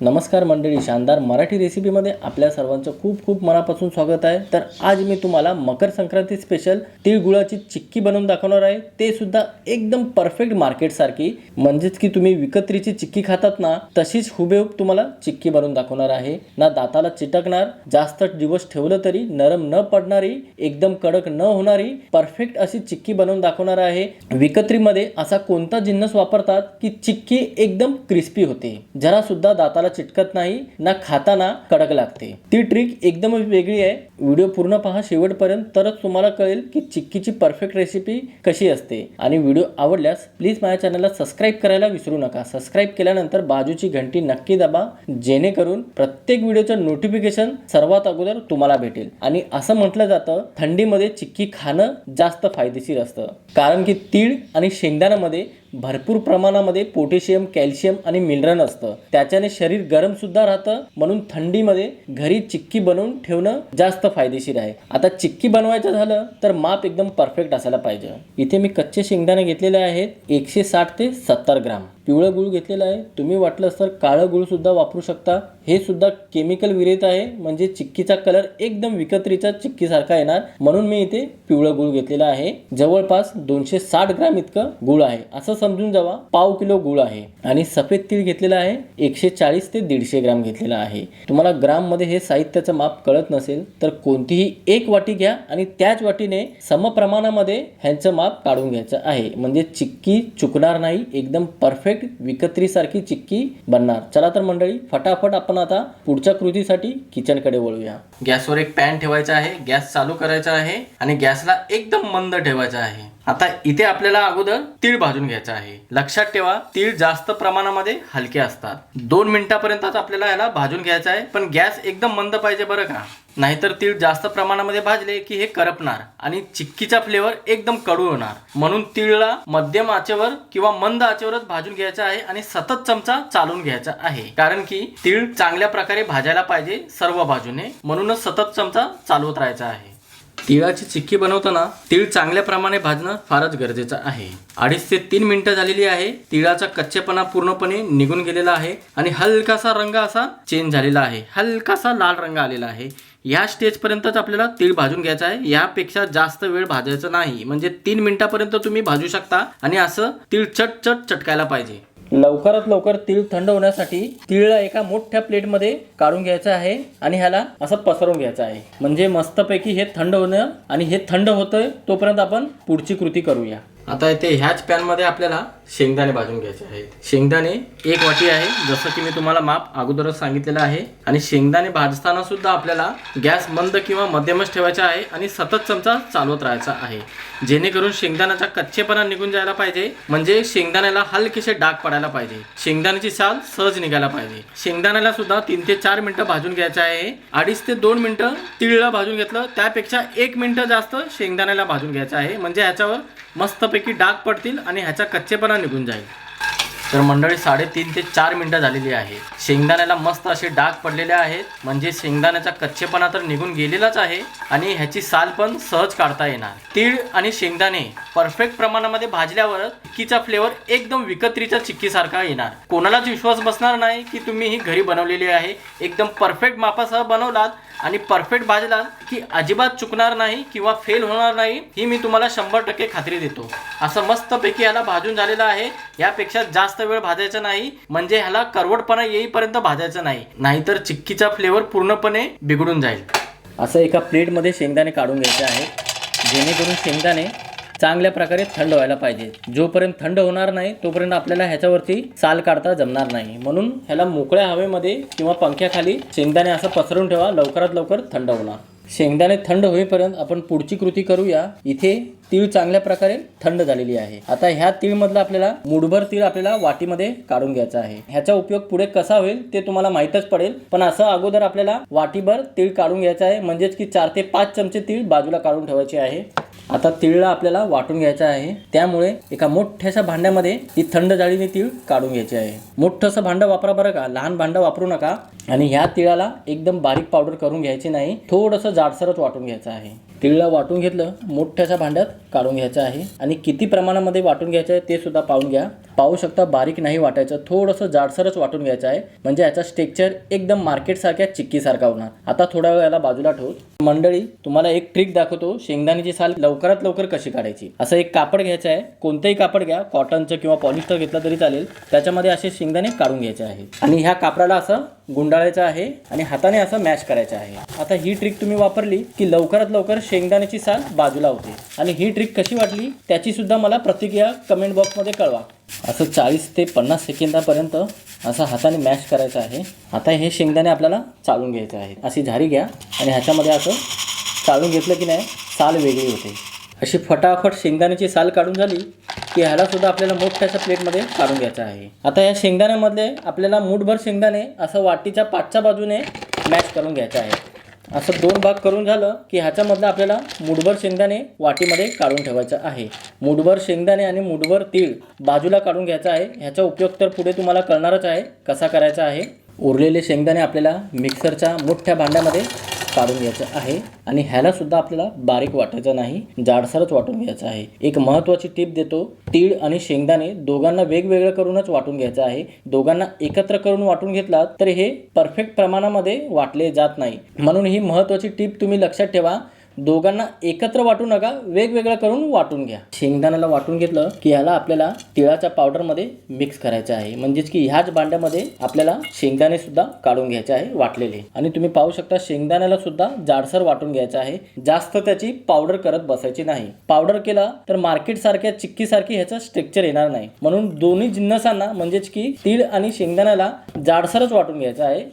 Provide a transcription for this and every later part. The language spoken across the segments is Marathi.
नमस्कार मंडळी शानदार मराठी रेसिपीमध्ये आपल्या सर्वांचं खूप खूप मनापासून स्वागत आहे. तर आज मी तुम्हाला मकर संक्रांती स्पेशल तिळगुळाची चिक्की बनवून दाखवणार आहे. ते सुद्धा एकदम परफेक्ट मार्केटसारखी म्हणजेच की तुम्ही विकत्रीची चिक्की खातात ना तशीच हुबेहूब तुम्हाला चिक्की बनवून दाखवणार आहे. ना दाताला चिटकणार जास्त दिवस ठेवलं तरी नरम न पडणारी एकदम कडक न होणारी परफेक्ट अशी चिक्की बनवून दाखवणार आहे. विकत्रीमध्ये असा कोणता जिन्नस वापरतात की चिक्की एकदम क्रिस्पी होते. जरा सुद्धा दाताला चिटकत नाही ना खाताना कडक लागते. ती ट्रिक एकदम वेगळी आहे. व्हिडिओ पूर्ण पहा शेवटपर्यंत तरच तुम्हाला कळेल की चिक्कीची परफेक्ट रेसिपी कशी असते. आणि व्हिडिओ आवडल्यास प्लीज माझ्या चॅनलला सबस्क्राईब करायला विसरू नका. सबस्क्राईब केल्यानंतर बाजूची घंटी नक्की दाबा जेणेकरून प्रत्येक व्हिडिओचं नोटिफिकेशन सर्वात अगोदर तुम्हाला भेटेल. आणि असं म्हटलं जातं थंडीमध्ये चिक्की खाणं जास्त फायदेशीर असतं. कारण की तीळ आणि शेंगदाण्यामध्ये भरपूर प्रमाणामध्ये पोटॅशियम कॅल्शियम आणि मिनरल असतं. त्याच्याने शरीर गरम सुद्धा राहतं म्हणून थंडीमध्ये घरी चिक्की बनवून ठेवणं जास्त फायदेशीर आहे. आता चिक्की बनवायचं झालं तर माप एकदम परफेक्ट असायला पाहिजे. इथे मी कच्चे शेंगदाणे घेतलेले आहेत एकशे साठ ते सत्तर ग्राम. पिवळं गुळ घेतलेलं आहे. तुम्ही वाटलंच तर काळं गूळसुद्धा वापरू शकता. हे सुद्धा केमिकल विरहित आहे. म्हणजे चिक्कीचा कलर एकदम विकत्रीचा चिक्कीसारखा येणार. म्हणून मी इथे पिवळं गुळ घेतलेला आहे. जवळपास दोनशे साठ ग्राम इतकं गुळ आहे. असं समजून जावा पाव किलो गुळ आहे. आणि सफेद तीळ घेतलेलं आहे. एकशे चाळीस ते दीडशे ग्राम घेतलेलं आहे. तुम्हाला ग्राममध्ये हे साहित्याचं माप कळत नसेल तर कोणतीही एक वाटी घ्या आणि त्याच वाटीने समप्रमाणामध्ये ह्यांचं माप काढून घ्यायचं आहे. म्हणजे चिक्की चुकणार नाही. एकदम परफेक्ट विकत्रीसारखी चिक्की बनणार. चला तर मंडळी फटाफट आपण आता पुढच्या कृतीसाठी किचनकडे वळूया. गॅसवर एक पॅन ठेवायचा आहे गॅस चालू करायचा आहे आणि गॅसला एकदम मंद ठेवायचा आहे. आता इथे आपल्याला अगोदर तीळ भाजून घ्यायचा आहे. लक्षात ठेवा तीळ जास्त प्रमाणामध्ये हलके असतात. दोन मिनिटापर्यंतच आपल्याला याला भाजून घ्यायचा आहे पण गॅस एकदम मंद पाहिजे बरं का? नाहीतर तीळ जास्त प्रमाणामध्ये भाजले की हे करपणार आणि चिक्कीचा फ्लेवर एकदम कडू होणार. म्हणून तीळला मध्यम आचेवर किंवा मंद आचेवरच भाजून घ्यायचा आहे आणि सतत चमचा चालून घ्यायचा आहे. कारण की तीळ चांगल्या प्रकारे भाजायला पाहिजे सर्व बाजूने. म्हणूनच सतत चमचा चालवत राहायचा आहे. तिळाची चिक्की बनवताना तीळ चांगल्या प्रमाणे भाजणं फारच गरजेचं आहे. अडीच ते तीन मिनिटं झालेली आहे. तिळाचा कच्चेपणा पूर्णपणे निघून गेलेला आहे आणि हलकासा रंग असा चेंज झालेला आहे. हलकासा लाल रंग आलेला आहे. या स्टेजपर्यंतच आपल्याला तीळ भाजून घ्यायचा आहे. यापेक्षा जास्त वेळ भाजायचं नाही. म्हणजे तीन मिनिटापर्यंत तुम्ही भाजू शकता आणि असं तीळ चट चट चटकायला पाहिजे. लवकरात लवकर तीळ थंड होण्यासाठी तीळला एका मोठ्या प्लेटमध्ये काढून घ्यायचं आहे आणि ह्याला असं पसरवून घ्यायचं आहे. म्हणजे मस्तपैकी हे थंड होणं आणि हे थंड होतंय तोपर्यंत आपण पुढची कृती करूया. आता इथे ह्याच पॅनमध्ये आपल्याला शेंगदाणे भाजून घ्यायचे आहेत. शेंगदाणे एक वाटी आहे जसं की मी तुम्हाला माप अगोदरच सांगितलेलं आहे. आणि शेंगदाणे भाजताना सुद्धा आपल्याला गॅस मंद किंवा मध्यमच ठेवायचा आहे आणि सतत चमचा चालवत राहायचा आहे. जेणेकरून शेंगदाण्याचा कच्चेपणा निघून जायला पाहिजे म्हणजे शेंगदाण्याला हलकेसे डाग पडायला पाहिजे. शेंगदाण्याची साल सहज निघायला पाहिजे. शेंगदाण्याला सुद्धा तीन ते चार मिनिटं भाजून घ्यायचं आहे. अडीच ते दोन मिनिटं तिळला भाजून घेतलं त्यापेक्षा एक मिनिटं जास्त शेंगदाण्याला भाजून घ्यायचं आहे. म्हणजे ह्याच्यावर बऱ्यापैकी डाग पडतील आणि ह्याचा कच्चेपणा निघून जाईल. तर मंडळी साडेतीन ते चार मिनिटं झालेली आहे. शेंगदाण्याला मस्त असे डाग पडलेले आहेत. म्हणजे शेंगदाण्याचा कच्चेपणा तर निघून गेलेलाच आहे आणि ह्याची साल पण सहज काढता येणार. तीळ आणि शेंगदाणे परफेक्ट प्रमाणामध्ये भाजल्यावर चिक्कीचा फ्लेवर एकदम विकत्रीच्या चिक्कीसारखा येणार. कोणालाच विश्वास बसणार नाही की तुम्ही ही घरी बनवलेली आहे. एकदम परफेक्ट मापासह बनवलात आणि परफेक्ट भाजलात की अजिबात चुकणार नाही किंवा फेल होणार नाही ही मी तुम्हाला शंभर टक्के खात्री देतो. असं मस्तपैकी ह्याला भाजून झालेलं आहे. यापेक्षा जास्त वेळ भाजायचं नाही म्हणजे ह्याला करवटपणा येईपर्यंत भाजायचं नाही. नाहीतर चिक्कीचा फ्लेवर पूर्णपणे बिघडून जाईल. असं एका प्लेटमध्ये शेंगदाणे काढून घ्यायचे आहे जेणेकरून शेंगदाणे चांगल्या प्रकारे थंड व्हायला पाहिजे. जोपर्यंत थंड होणार नाही तोपर्यंत आपल्याला ह्याच्यावरती साल काढता जमणार नाही. म्हणून ह्याला मोकळ्या हवेमध्ये किंवा पंख्याखाली शेंगदाणे असं पसरून ठेवा लवकरात लवकर थंड होणार. शेंगदाणे थंड होईपर्यंत आपण पुढची कृती करूया. इथे तीळ चांगल्या प्रकारे थंड झालेली आहे. आता ह्या तीळमधला आपल्याला मुठभर तीळ आपल्याला वाटीमध्ये काढून घ्यायचा आहे. ह्याचा उपयोग पुढे कसा होईल ते तुम्हाला माहीतच पडेल. पण असं अगोदर आपल्याला वाटीभर तीळ काढून घ्यायचं आहे. म्हणजेच की चार ते पाच चमचे तीळ बाजूला काढून ठेवायचे आहे. आता तिळला आपल्याला वाटून घ्यायचं आहे. त्यामुळे एका मोठ्याशा भांड्यामध्ये ती थंड जाळीने तीळ काढून घ्यायची आहे. मोठंसं भांडं वापरा बरं का. लहान भांडं वापरू नका. आणि ह्या तिळाला एकदम बारीक पावडर करून घ्यायची नाही. थोडंसं जाडसरच वाटून घ्यायचं आहे. तिळला वाटून घेतलं मोठ्याशा भांड्यात काढून घ्यायचं आहे. आणि किती प्रमाणामध्ये वाटून घ्यायचं आहे ते सुद्धा पाहून घ्या. पाहू शकता बारीक नाही वाटायचं थोडंसं जाडसरच वाटून घ्यायचं आहे. म्हणजे याचा स्ट्रेक्चर एकदम मार्केटसारख्या चिक्कीसारखा होणार. आता थोडा वेळ याला बाजूला ठेवू. मंडळी तुम्हाला एक ट्रिक दाखवतो शेंगदाण्याची साल लवकरात लवकर कशी काढायची? असं एक कापड घ्यायचं आहे. कोणतंही कापड घ्या कॉटनचं किंवा पॉलिस्टर घेतलं तरी चालेल. त्याच्यामध्ये असे शेंगदाणे काढून घ्यायचे आहे. आणि ह्या कापडाला असं गुंडाळायचं आहे आणि हाताने असं मॅश करायचं आहे. आता ही ट्रिक तुम्ही वापरली की लवकरात लवकर शेंगदाण्याची साल बाजूला होते. आणि ही ट्रिक कशी वाटली त्याची सुद्धा मला प्रतिक्रिया कमेंट बॉक्समध्ये कळवा. असं चाळीस ते पन्नास सेकंदापर्यंत असं हाताने मॅश करायचं आहे. आता हे शेंगदाणे आपल्याला चालून घ्यायचं आहे अशी झारी घ्या. आणि ह्याच्यामध्ये असं चालून घेतलं की नाही साल वेगळी होते. अशी फटाफट शेंगदाण्याची साल काढून झाली की ह्याला सुद्धा आपल्याला मोठ्याच्या प्लेटमध्ये काढून घ्यायचं आहे. आता या शेंगदाण्यामध्ये आपल्याला मूठभर शेंगदाणे असं वाटीच्या पाठच्या बाजूने मॅश करून घ्यायचं आहे असं दोन भाग करून झालं की ह्याच्यामधलं आपल्याला मुठभर शेंगदाणे वाटीमध्ये काढून ठेवायचं आहे. मुठभर शेंगदाणे आणि मुठभर तीळ बाजूला काढून घ्यायचा आहे. ह्याचा उपयोग तर पुढे तुम्हाला कळणारच आहे कसा करायचा आहे. उरलेले शेंगदाणे आपल्याला मिक्सरच्या मोठ्या भांड्यामध्ये काढून घ्यायचं आहे आणि ह्याला सुद्धा आपल्याला बारीक वाटायचं नाही जाडसरच वाटून घ्यायचं आहे. एक महत्त्वाची टीप देतो तीळ आणि शेंगदाणे दोघांना वेगवेगळं करूनच वाटून घ्यायचं आहे. दोघांना एकत्र करून वाटून घेतला तर हे परफेक्ट प्रमाणामध्ये वाटले जात नाही. म्हणून ही महत्त्वाची टीप तुम्ही लक्षात ठेवा. दोघांना एकत्र वाटू नका वेगवेगळं करून वाटून घ्या. शेंगदाण्याला वाटून घेतलं की ह्याला आपल्याला तिळाच्या पावडरमध्ये मिक्स करायचं आहे. म्हणजेच की ह्याच भांड्यामध्ये आपल्याला शेंगदाणे सुद्धा काढून घ्यायचे आहे वाटलेले. आणि तुम्ही पाहू शकता शेंगदाण्याला सुद्धा जाडसर वाटून घ्यायचं आहे. जास्त त्याची पावडर करत बसायची नाही. पावडर केला तर मार्केट सारख्या चिक्की सारखी ह्याचं स्ट्रक्चर येणार नाही. म्हणून दोन्ही जिन्नसांना म्हणजेच की तीळ आणि शेंगदाण्याला जाडसरच वाटून घ्यायचं आहे.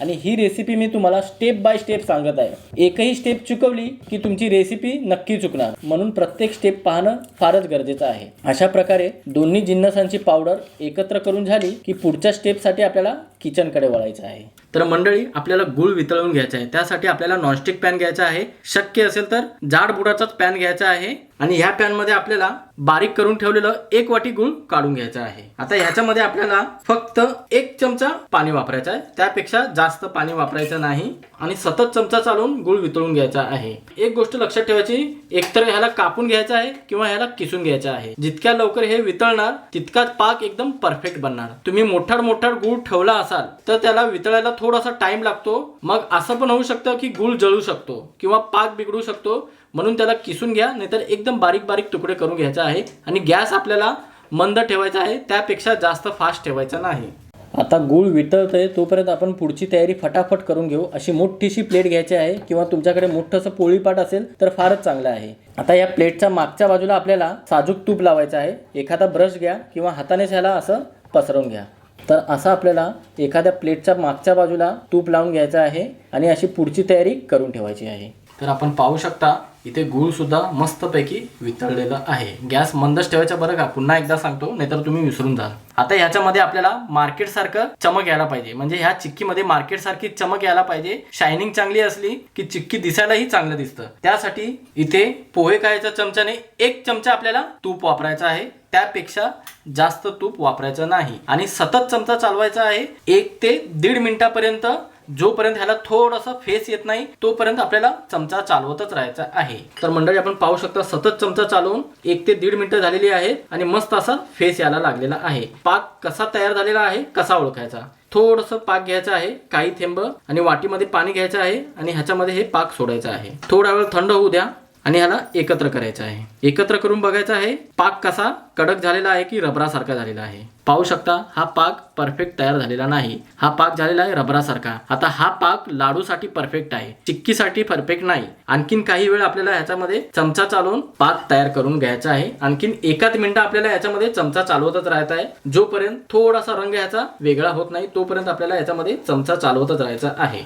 आणि ही रेसिपी मी तुम्हाला स्टेप बाय स्टेप सांगत आहे. एकही स्टेप चुकवली की तुमची रेसिपी नक्की चुकणार. म्हणून प्रत्येक स्टेप पाहणं फारच गरजेचं आहे. अशा प्रकारे दोन्ही जिन्नसांची पावडर एकत्र करून झाली की पुढच्या स्टेपसाठी आपल्याला किचनकडे वळायचं आहे. तर मंडळी आपल्याला गुळ वितळवून घ्यायचा आहे. त्यासाठी आपल्याला नॉनस्टिक पॅन घ्यायचा आहे. शक्य असेल तर जाड बुडाचाच पॅन घ्यायचा आहे. आणि ह्या पॅनमध्ये आपल्याला बारीक करून ठेवलेलं एक वाटी गुळ काढून घ्यायचा आहे. आता ह्याच्यामध्ये आपल्याला फक्त एक चमचा पाणी वापरायचं आहे. त्यापेक्षा जास्त पाणी वापरायचं नाही आणि सतत चमचा चालवून गुळ वितळून घ्यायचा आहे. एक गोष्ट लक्षात ठेवायची एकतर ह्याला कापून घ्यायचं आहे किंवा ह्याला किसून घ्यायचं आहे. जितक्या लवकर हे वितळणार तितकाच पाक एकदम परफेक्ट बनणार. तुम्ही मोठाड मोठाड गुळ ठेवला असाल तर त्याला वितळायला थोडासा टाइम लागतो. मग असं पण होऊ शकतं की गुळ जळू शकतो किंवा पाक बिघडू शकतो म्हणून त्याला किसून घ्या नाहीतर एकदम बारीक बारीक तुकडे करून घ्यायचा आहे. आणि गॅस आपल्याला मंद ठेवायचा आहे त्यापेक्षा जास्त फास्ट ठेवायचा नाही. आता गूळ वितळतंय तोपर्यंत आपण पुढची तयारी फटाफट करून घेऊ. अशी मोठीशी प्लेट घ्यायची आहे किंवा तुमच्याकडे मोठंसं पोळीपाट असेल तर फारच चांगलं आहे. आता या प्लेटच्या मागच्या बाजूला आपल्याला साजूक तूप लावायचं आहे. एखादा ब्रश घ्या किंवा हातानेच ह्याला असं पसरवून घ्या. तर असं आपल्याला एखाद्या प्लेटच्या मागच्या बाजूला तूप लावून घ्यायचं आहे आणि अशी पुढची तयारी करून ठेवायची आहे. तर आपण पाहू शकता इथे गूळसुद्धा मस्तपैकी वितळलेलं आहे. गॅस मंदच ठेवायचा बरं का? पुन्हा एकदा सांगतो नाहीतर तुम्ही विसरून जाल. आता ह्याच्यामध्ये आपल्याला मार्केट सारखं चमक यायला पाहिजे. म्हणजे ह्या चिक्कीमध्ये मार्केट सारखी चमक यायला पाहिजे. शायनिंग चांगली असली की चिक्की दिसायलाही चांगलं दिसतं. त्यासाठी इथे पोहे खायच्या चमच्याने एक चमचा आपल्याला तूप वापरायचा आहे. त्यापेक्षा जास्त तूप वापरायचं नाही. आणि सतत चमचा चालवायचा आहे एक ते दीड मिनिटापर्यंत जोपर्यंत ह्याला थोडासा फेस येत नाही तोपर्यंत आपल्याला चमचा चालवतच राहायचा आहे. तर मंडळी आपण पाहू शकता सतत चमचा चालवून एक ते दीड मिनिटं झालेली आहे आणि मस्त असा फेस यायला लागलेला आहे. पाक कसा तयार झालेला आहे कसा ओळखायचा? थोडस पाक घ्यायचं आहे काही थेंब आणि वाटीमध्ये पाणी घ्यायचं आहे आणि ह्याच्यामध्ये हे पाक सोडायचं आहे. थोडा वेळ थंड होऊ द्या. आणि ह्याला एकत्र करायचं आहे. एकत्र करून बघायचं आहे पाक कसा कडक झालेला आहे की रबरासारखा झालेला आहे? पाहू शकता हा पाक परफेक्ट तयार झालेला नाही. हा पाक झालेला आहे रबरासारखा. आता हा पाक लाडूसाठी परफेक्ट आहे. चिक्कीसाठी परफेक्ट नाही. आणखीन काही वेळ आपल्याला ह्याच्यामध्ये चमचा चालवून पाक तयार करून घ्यायचा आहे. आणखीन एकाच मिनिटं आपल्याला याच्यामध्ये चमचा चालवतच राहायचा आहे. जोपर्यंत थोडासा रंग ह्याचा वेगळा होत नाही तोपर्यंत आपल्याला याच्यामध्ये चमचा चालवतच राहायचा आहे.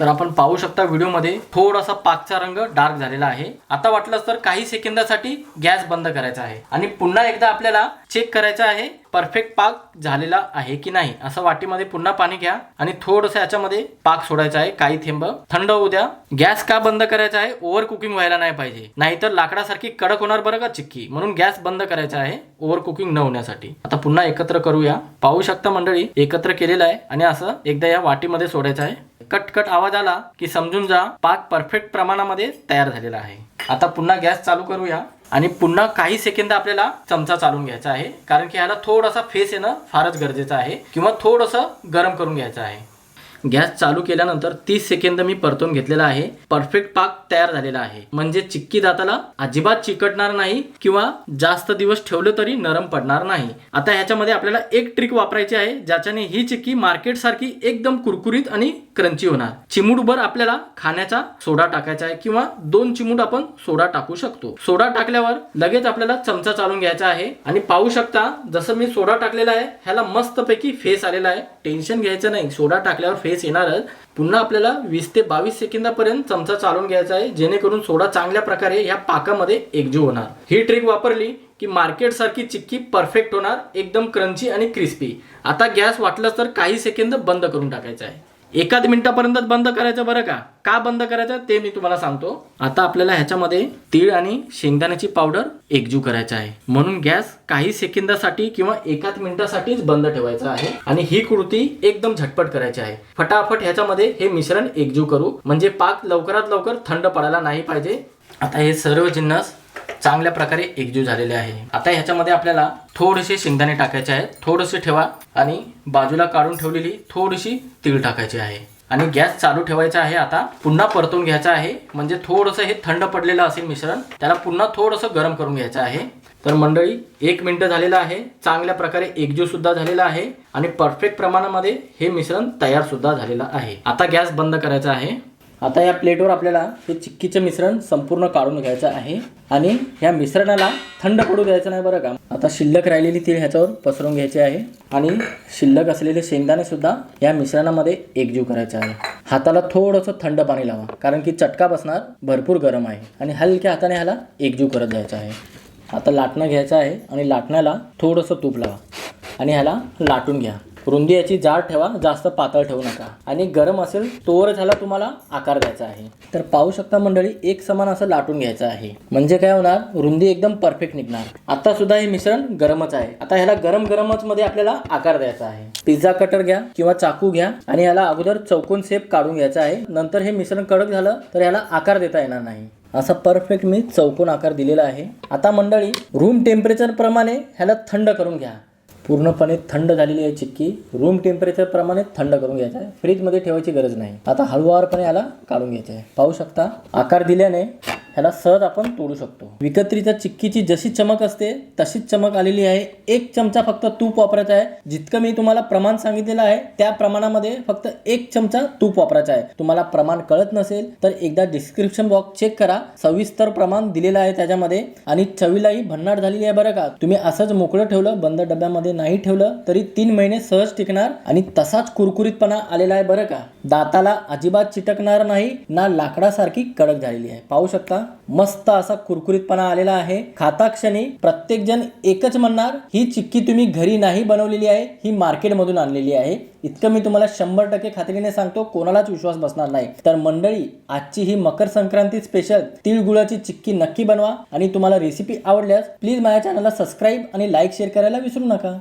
तर आपण पाहू शकता व्हिडिओमध्ये थोडासा पाकचा रंग डार्क झालेला आहे. आता वाटलंच तर काही सेकंदासाठी गॅस बंद करायचा आहे. आणि पुन्हा एकदा आपल्याला चेक करायचं आहे परफेक्ट पाक झालेला आहे की नाही. असं वाटीमध्ये पुन्हा पाणी घ्या आणि थोडंसं याच्यामध्ये पाक सोडायचा आहे काही थेंब. थंड होऊ द्या. गॅस का बंद करायचा आहे? ओव्हर कुकिंग व्हायला नाही पाहिजे. नाहीतर लाकडासारखी कडक होणार बरं का चिक्की? म्हणून गॅस बंद करायचा आहे ओव्हर कुकिंग न होण्यासाठी. आता पुन्हा एकत्र करूया. पाहू शकता मंडळी एकत्र केलेलं आहे आणि असं एकदा या वाटीमध्ये सोडायचं आहे. कट कट आवाज आला की समजून जा पाक परफेक्ट प्रमाणामध्ये तयार झालेला आहे. आता पुन्हा गॅस चालू करूया आणि पुन्हा काही सेकंद आपल्याला चमचा चालून घ्यायचा आहे. कारण की ह्याला थोडासा फेस येणं फारच गरजेचं आहे किंवा थोडंसं गरम करून घ्यायचं आहे. गॅस चालू केल्यानंतर तीस सेकंद मी परतून घेतलेला आहे. परफेक्ट पाक तयार झालेला आहे. म्हणजे चिक्की दाताला अजिबात चिकटणार नाही किंवा जास्त दिवस ठेवलं तरी नरम पडणार नाही. आता ह्याच्यामध्ये आपल्याला एक ट्रिक वापरायची आहे ज्याच्याने ही चिक्की मार्केट सारखी एकदम कुरकुरीत आणि क्रंची होणार. चिमूटभर आपल्याला खाण्याचा सोडा टाकायचा आहे किंवा दोन चिमूट आपण सोडा टाकू शकतो. सोडा टाकल्यावर लगेच आपल्याला चमचा चालून घ्यायचा आहे. आणि पाहू शकता जसं मी सोडा टाकलेला आहे ह्याला मस्तपैकी फेस आलेला आहे. टेन्शन घ्यायचं नाही. सोडा टाकल्यावर फेस येणारच पुन्हा आपल्याला वीस ते बावीस सेकंदापर्यंत चमचा चालून घ्यायचा आहे जेणेकरून सोडा चांगल्या प्रकारे या पाकामध्ये एकजीव होणार. ही ट्रिक वापरली की मार्केट सारखी चिक्की परफेक्ट होणार एकदम क्रंची आणि क्रिस्पी आता गॅस वाटलं तर काही सेकंद बंद करून टाकायचा आहे. एकाच मिनिटापर्यंतच बंद करायचं बरं का? का बंद करायचं? ते मी तुम्हाला सांगतो. आता आपल्याला ह्याच्यामध्ये तीळ आणि शेंगदाण्याची पावडर एकजू करायचं आहे. म्हणून गॅस काही सेकंदासाठी किंवा एकाच मिनिटासाठीच बंद ठेवायचा आहे आणि ही कृती एकदम झटपट करायची आहे. फटाफट ह्याच्यामध्ये हे मिश्रण एकजू करू. म्हणजे पाक लवकरात लवकर थंड पडायला नाही पाहिजे. आता हे सर्व जिन्नस चांगल्या प्रकारे एकजीव झालेले आहे. आता ह्याच्यामध्ये आपल्याला थोडेसे शेंगदाणे टाकायचे आहेत. थोडेसे ठेवा आणि बाजूला काढून ठेवलेली थोडीशी तीळ टाकायची आहे. आणि गॅस चालू ठेवायचा आहे आता. पुन्हा परतून घ्यायचा आहे. म्हणजे थोडंसं हे थंड पडलेलं असेल मिश्रण त्याला पुन्हा थोडंसं गरम करून घ्यायचं आहे. तर मंडळी एक मिनटं झालेलं आहे. चांगल्या प्रकारे एकजीव सुद्धा झालेला आहे. आणि परफेक्ट प्रमाणामध्ये हे मिश्रण तयार सुद्धा झालेलं आहे. आता गॅस बंद करायचा आहे. आता या प्लेटवर आपल्याला हे चिक्कीचं मिश्रण संपूर्ण काढून घ्यायचं आहे. आणि ह्या मिश्रणाला थंड पडू द्यायचं नाही बरं का. आता शिल्लक राहिलेली तीळ ह्याच्यावर पसरून घ्यायची आहे. आणि शिल्लक असलेले शेंगदाणे सुद्धा या मिश्रणामध्ये एकजीव करायचे आहे. हाताला थोडंसं थंड पाणी लावा कारण की चटका बसणार भरपूर गरम आहे. आणि हलक्या हाताने ह्याला एकजीव करत जायचं आहे. आता लाटणं घ्यायचं आहे आणि लाटण्याला थोडंसं तूप लावा. आणि ह्याला लाटून घ्या. रुंदी याची जाड ठेवा जास्त पातळ ठेवू नका. आणि गरम असेल तोवर झाला तुम्हाला आकार द्यायचा आहे. तर पाहू शकता मंडळी एक समान असं लाटून घ्यायचं आहे. म्हणजे काय होणार? रुंदी एकदम परफेक्ट निघणार. आता सुद्धा हे मिश्रण गरमच आहे. आता ह्याला गरम गरमच मध्ये आपल्याला आकार द्यायचा आहे. पिझ्झा कटर घ्या किंवा चाकू घ्या आणि ह्याला अगोदर चौकोन शेप काढून घ्यायचा आहे. नंतर हे मिश्रण कडक झालं तर ह्याला आकार देता येणार नाही. असा परफेक्ट मी चौकोन आकार दिलेला आहे. आता मंडळी रूम टेम्परेचर प्रमाणे ह्याला थंड करून घ्या. पूर्णपणे थंड झालेली आहे चिक्की. रूम टेम्परेचर प्रमाणे थंड करून घ्यायचा आहे. फ्रीजमध्ये ठेवायची गरज नाही. आता हळूवारपणे याला काढून घ्यायचं आहे. पाहू शकता आकार दिल्याने ह्याला सहज आपण तोडू शकतो. विकत्रीच्या चिक्कीची जशी चमक असते तशीच चमक आलेली आहे. एक चमचा फक्त तूप वापरायचा आहे. जितकं मी तुम्हाला प्रमाण सांगितलेलं आहे त्या प्रमाणामध्ये फक्त एक चमचा तूप वापरायचा आहे. तुम्हाला प्रमाण कळत नसेल तर एकदा डिस्क्रिप्शन बॉक्स चेक करा. सविस्तर प्रमाण दिलेलं आहे त्याच्यामध्ये. आणि चवीलाही भन्नाट झालेली आहे बरं का. तुम्ही असंच मोकळं ठेवलं बंद डब्यामध्ये नाही ठेवलं तरी तीन महिने सहज टिकणार आणि तसाच कुरकुरीतपणा आलेला आहे बरं का. दाताला अजिबात चिटकणार नाही ना लाकडासारखी कडक झालेली आहे. पाहू शकता? मस्त असा कुरकुरीतपणा आलेला आहे. खाता क्षणी प्रत्येक जण एकच म्हणणार ही चिक्की तुम्ही घरी नाही बनवलेली आहे ही मार्केटमधून आणलेली आहे. इतकं मी तुम्हाला शंभर टक्के खात्रीने सांगतो कोणालाच विश्वास बसणार नाही. तर मंडळी आजची ही मकर संक्रांती स्पेशल तिळगुळाची चिक्की नक्की बनवा. आणि तुम्हाला रेसिपी आवडल्यास प्लीज माझ्या चॅनलला सबस्क्राईब आणि लाईक शेअर करायला विसरू नका.